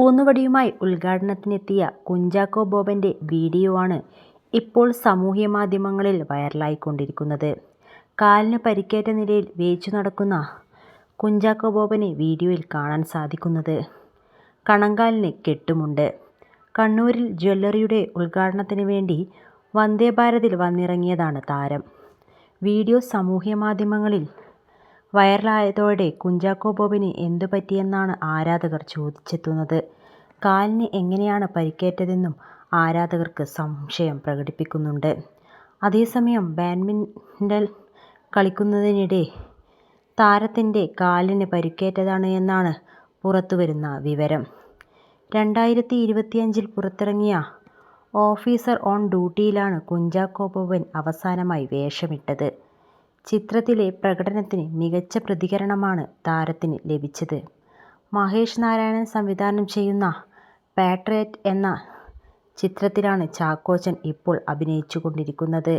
ഊന്നുവടിയുമായി ഉദ്ഘാടനത്തിനെത്തിയ Kunchacko ബോബന്റെ video ആണ് ഇപ്പോൾ സാമൂഹ്യ മാധ്യമങ്ങളിൽ വൈറലായിക്കൊണ്ടിരിക്കുന്നത്. കാലിന് പരിക്കേറ്റ നിലയിൽ വേച്ചു നടക്കുന്ന കുഞ്ചാക്കോ ബോബനെ വീഡിയോയിൽ കാണാൻ സാധിക്കുന്നത്. കണങ്കാലിന് കെട്ടുമുണ്ട്. കണ്ണൂരിൽ ജ്വല്ലറിയുടെ ഉദ്ഘാടനത്തിന് വേണ്ടി വന്ദേഭാരതിൽ വന്നിറങ്ങിയതാണ് താരം. വീഡിയോ സമൂഹമാധ്യമങ്ങളിൽ വൈറലായതോടെ കുഞ്ചാക്കോ ബോബന് എന്തു പറ്റിയെന്നാണ് ആരാധകർ ചോദിച്ചെത്തുന്നത്. കാലിന് എങ്ങനെയാണ് പരിക്കേറ്റതെന്നും ആരാധകർക്ക് സംശയം പ്രകടിപ്പിക്കുന്നുണ്ട്. അതേസമയം ബാഡ്മിന്റൺ കളിക്കുന്നതിനിടെ താരത്തിന്റെ കാലിന് പരിക്കേറ്റതാണ് എന്നാണ് പുറത്തുവരുന്ന വിവരം. രണ്ടായിരത്തി ഇരുപത്തിയഞ്ചിൽ പുറത്തിറങ്ങിയ ഓഫീസർ ഓൺ ഡ്യൂട്ടിയിലാണ് കുഞ്ചാക്കോ ബോബൻ അവസാനമായി വേഷമിട്ടത്. ചിത്രത്തിലെ പ്രകടനത്തിന് മികച്ച പ്രതികരണമാണ് താരത്തിന് ലഭിച്ചത്. മഹേഷ് നാരായണൻ സംവിധാനം ചെയ്യുന്ന പാട്രിയറ്റ് എന്ന ചിത്രത്തിലാണ് ചാക്കോച്ചൻ ഇപ്പോൾ അഭിനയിച്ചുകൊണ്ടിരിക്കുന്നത്.